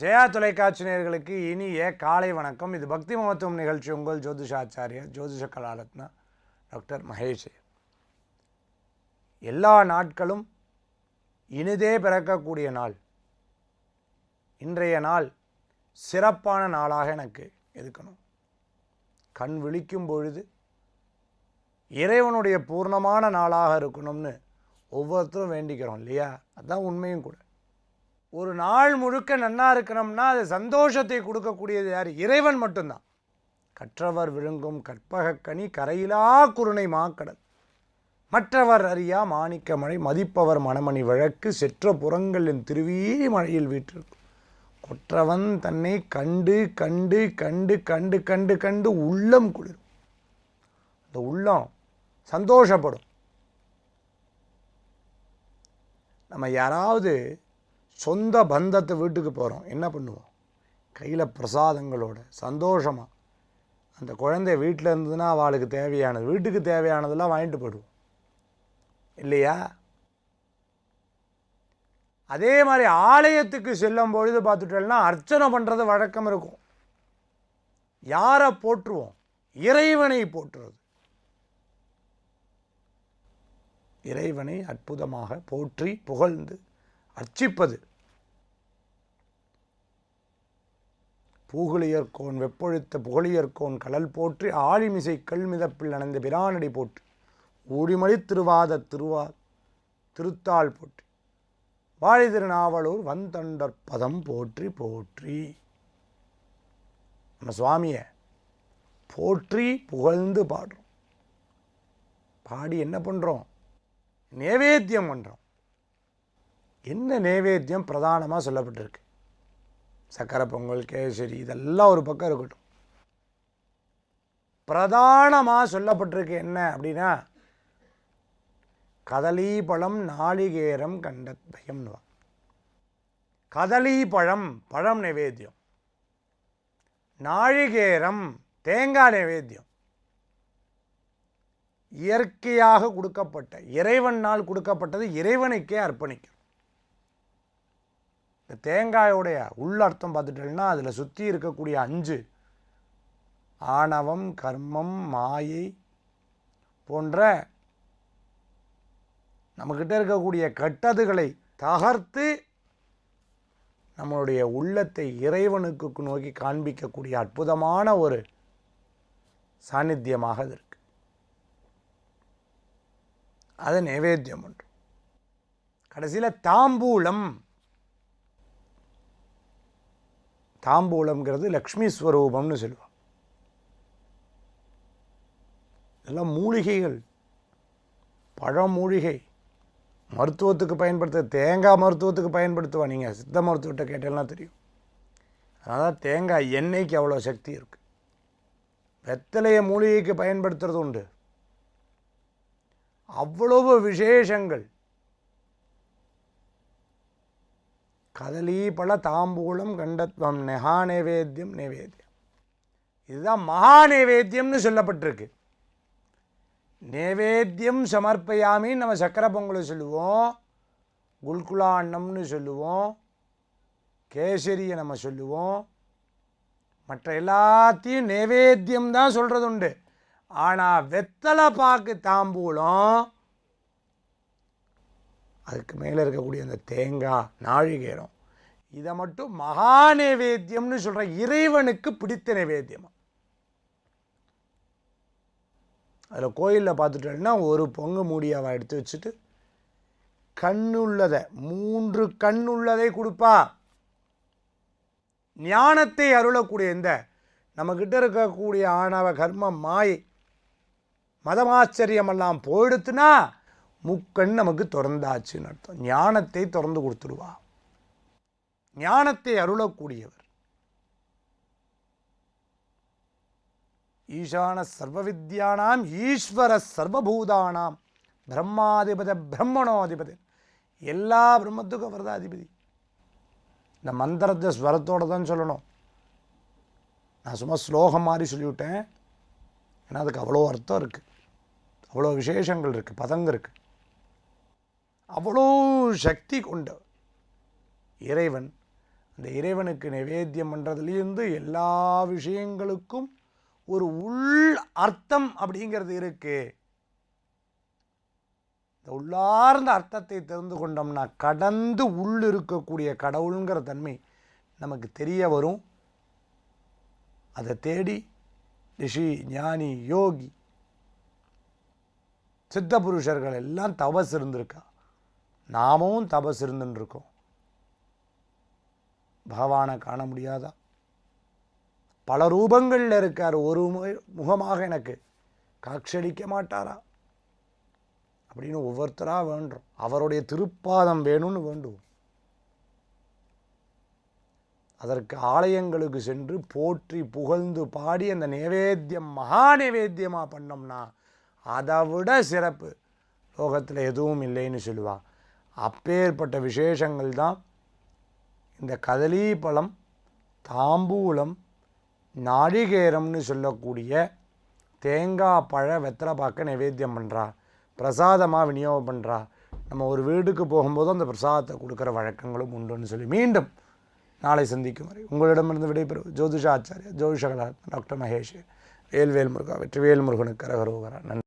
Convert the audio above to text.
ஜெயா தொலைக்காட்சி நேர்களுக்கு இனிய காலை வணக்கம். இது பக்தி மகத்துவம் நிகழ்ச்சி. உங்கள் ஜோதிஷாச்சாரிய ஜோதிஷ கலாரத்னா டாக்டர் மகேஷ். எல்லா நாட்களும் இனிதே பிறக்கக்கூடிய நாள். இன்றைய நாள் சிறப்பான நாளாக எனக்கு இருக்கணும். கண் விழிக்கும் பொழுது இறைவனுடைய பூர்ணமான நாளாக இருக்கணும்னு ஒவ்வொருத்தரும் வேண்டிக்கிறோம் இல்லையா? அதுதான் உண்மையும் கூட. ஒரு நாள் முழுக்க நன்னா இருக்கணும்னா அது சந்தோஷத்தை கொடுக்கக்கூடியது யார்? இறைவன் மட்டும்தான். கற்றவர் விழுங்கும் கற்பகக்கனி கரையிலா குருணை மாக்கடல். மற்றவர் அறியா மாணிக்க மழை மதிப்பவர் மணமணி வழக்கு செற்ற புறங்களின் திருவீழி மழையில் வீற்றிருக்கும். கொற்றவன் தன்னை கண்டு கண்டு கண்டு கண்டு கண்டு கண்டு உள்ளம் குளிரும். அந்த உள்ளம் சந்தோஷப்படும். நம்ம யாராவது சொந்த பந்தத்தை வீட்டுக்கு போகிறோம் என்ன பண்ணுவோம்? கையில் பிரசாதங்களோட சந்தோஷமாக அந்த குழந்தை வீட்டில் இருந்ததுன்னா அவளுக்கு தேவையானது வீட்டுக்கு தேவையானதெல்லாம் வாங்கிட்டு போடுவோம் இல்லையா? அதே மாதிரி ஆலயத்துக்கு செல்லும் பொழுது பார்த்துட்டோம்னா அர்ச்சனை பண்ணுறது வழக்கம் இருக்கும். யாரை போற்றுவோம்? இறைவனை போற்றுறது. இறைவனை அற்புதமாக போற்றி புகழ்ந்து அர்ச்சிப்பது. பூகுளியர்கோன் வெப்பொழுத்த புகழியர்கோன் கடல் போற்றி ஆழிமிசை கல்மிதப்பில் நடந்த பிரானடி போற்றி. ஊழிமொழி திருவாத திருவா திருத்தாள் போற்றி. வாழிதிருநாவலூர் வந்தண்டர் பதம் போற்றி போற்றி. நம்ம சுவாமியை போற்றி புகழ்ந்து பாடுறோம். பாடி என்ன பண்ணுறோம் நேவேத்தியம் பண்ணுறோம் என்ன நேவேத்தியம் பிரதானமாக சொல்லப்பட்டிருக்கு? சக்கரை பொங்கல் கேசரி இதெல்லாம் ஒரு பக்கம் இருக்கட்டும். பிரதானமாக சொல்லப்பட்டிருக்கு என்ன அப்படின்னா கதலீபழம் நாளிகேரம் கண்டத்பயம்னுவா. கதலி பழம் பழம் நைவேத்தியம். நாழிகேரம் தேங்காய் நைவேத்தியம். இயற்கையாக கொடுக்கப்பட்ட இறைவனால் கொடுக்கப்பட்டது இறைவனுக்கே அர்ப்பணிக்கும். இந்த தேங்காயோடைய உள்ளர்த்தம் பார்த்துட்டோம்னா அதில் சுற்றி இருக்கக்கூடிய அஞ்சு ஆணவம் கர்மம் மாயை போன்ற நம்மக்கிட்ட இருக்கக்கூடிய கெட்டதுகளை தகர்த்து நம்மளுடைய உள்ளத்தை இறைவனுக்கு நோக்கி காண்பிக்கக்கூடிய அற்புதமான ஒரு சாநித்தியமாக அது இருக்கு. அதை நைவேத்தியம் உண்டு. கடைசியில் தாம்பூலம். தாம்பூலம்ங்கிறது லக்ஷ்மி ஸ்வரூபம்னு சொல்லுவோம் இதெல்லாம் மூலிகைகள். பழமூலிகை. மருத்துவத்துக்கு பயன்படுத்த தேங்காய் மருத்துவத்துக்கு பயன்படுத்துவா? நீங்கள் சித்த மருத்துவத்தை கேட்டெல்லாம் தெரியும். அதனால் தேங்காய் எண்ணெய்க்கு அவ்வளோ சக்தி இருக்குது வெத்தலையை மூலிகைக்கு பயன்படுத்துறது உண்டு. அவ்வளவு விசேஷங்கள். கதலீபல தாம்பூலம் கண்டத்வம் நெஹா நைவேத்தியம். நைவேத்தியம் இதுதான் மகா நைவேத்தியம்னு சொல்லப்பட்டிருக்கு. நைவேத்தியம் சமர்ப்பயாமி நம்ம சக்கரை பொங்கலை சொல்லுவோம். குல்குலா அன்னம்னு சொல்லுவோம். கேசரியை நம்ம சொல்லுவோம். மற்ற எல்லாத்தையும் நைவேத்தியம் தான் சொல்கிறது உண்டு ஆனால் வெத்தலை பாக்கு தாம்பூலம் அதுக்கு மேலே இருக்கக்கூடிய அந்த தேங்காய் நாழிகேரம் இதை மட்டும் மகா நைவேத்தியம்னு சொல்கிற இறைவனுக்கு பிடித்த நைவேத்தியம்? அதில் கோயிலில் பார்த்துட்டோம்னா ஒரு பொங்கு மூடியாவை எடுத்து வச்சுட்டு கண்ணுள்ளதை மூன்று கண்ணுள்ளதை கொடுப்பா. ஞானத்தை அருளக்கூடிய இந்த நம்மக்கிட்ட இருக்கக்கூடிய ஆணவ கர்ம மாயை மதமாச்சரியமெல்லாம் போயிடுத்துனா முக்கண் நமக்கு திறந்தாச்சுன்னு அர்த்தம். ஞானத்தை திறந்து கொடுத்துடுவா. ஞானத்தை அருளக்கூடியவர். ஈசான சர்வ வித்யானாம் ஈஸ்வர சர்வபூதானாம். பிரம்மாதிபத பிரம்மணோதிபதி. எல்லா பிரம்மத்துக்கும் அவர் தான் அதிபதி. இந்த மந்திரத்தை ஸ்வரத்தோடு தான் சொல்லணும். நான் சும்மா ஸ்லோகம் மாதிரி சொல்லிவிட்டேன். ஏன்னா அதுக்கு அவ்வளோ அர்த்தம் இருக்குது அவ்வளோ விசேஷங்கள் இருக்குது பதங்க இருக்குது அவ்வளோ சக்தி கொண்ட இறைவன் அந்த இறைவனுக்கு நிவேத்தியம் பண்ணுறதுலேருந்து எல்லா விஷயங்களுக்கும் ஒரு உள் அர்த்தம் அப்படிங்கிறது இருக்குது இந்த உள்ளார்ந்த அர்த்தத்தை தெரிந்து கொண்டோம்னா கடந்து உள் இருக்கக்கூடிய கடவுளுங்கிற தன்மை நமக்கு தெரிய வரும். அதை தேடி ரிஷி ஞானி யோகி சித்த புருஷர்கள் எல்லாம் தபஸ் இருந்திருக்கா? நாமும் தபஸ் இருந்துருக்கோம் பகவானை காண முடியாதா? பல ரூபங்களில் இருக்கார். ஒரு முகமாக எனக்கு காட்சியளிக்க மாட்டாரா? அப்படின்னு ஒவ்வொருத்தராக வேண்டும் அவருடைய திருப்பாதம் வேணும்னு வேண்டும் அதற்கு ஆலயங்களுக்கு சென்று போற்றி புகழ்ந்து பாடி அந்த நைவேத்தியம் மகா நைவேத்தியமாக பண்ணோம்னா அதை விட சிறப்பு. லோகத்தில் எதுவும் இல்லைன்னு சொல்லுவா. அப்பேற்பட்ட விசேஷங்கள் தான் இந்த கதலீப்பழம் தாம்பூலம் நாழிகேரம்னு சொல்லக்கூடிய தேங்காய் பழ வெத்தலை பார்க்க நைவேத்தியம் பண்ணுறா பிரசாதமாக விநியோகம் பண்ணுறா நம்ம ஒரு வீட்டுக்கு போகும்போது அந்த பிரசாதத்தை கொடுக்குற வழக்கங்களும் உண்டுன்னு சொல்லி மீண்டும் நாளை சந்திக்கும் வரை உங்களிடமிருந்து விடைபெறும் ஜோதிஷ ஆச்சாரியா ஜோதிஷகலா டாக்டர் மகேஷ் வேல்வேல் முருகா வெற்றிவேல் முருகனுக்கு கரகரோகரா நன்றி.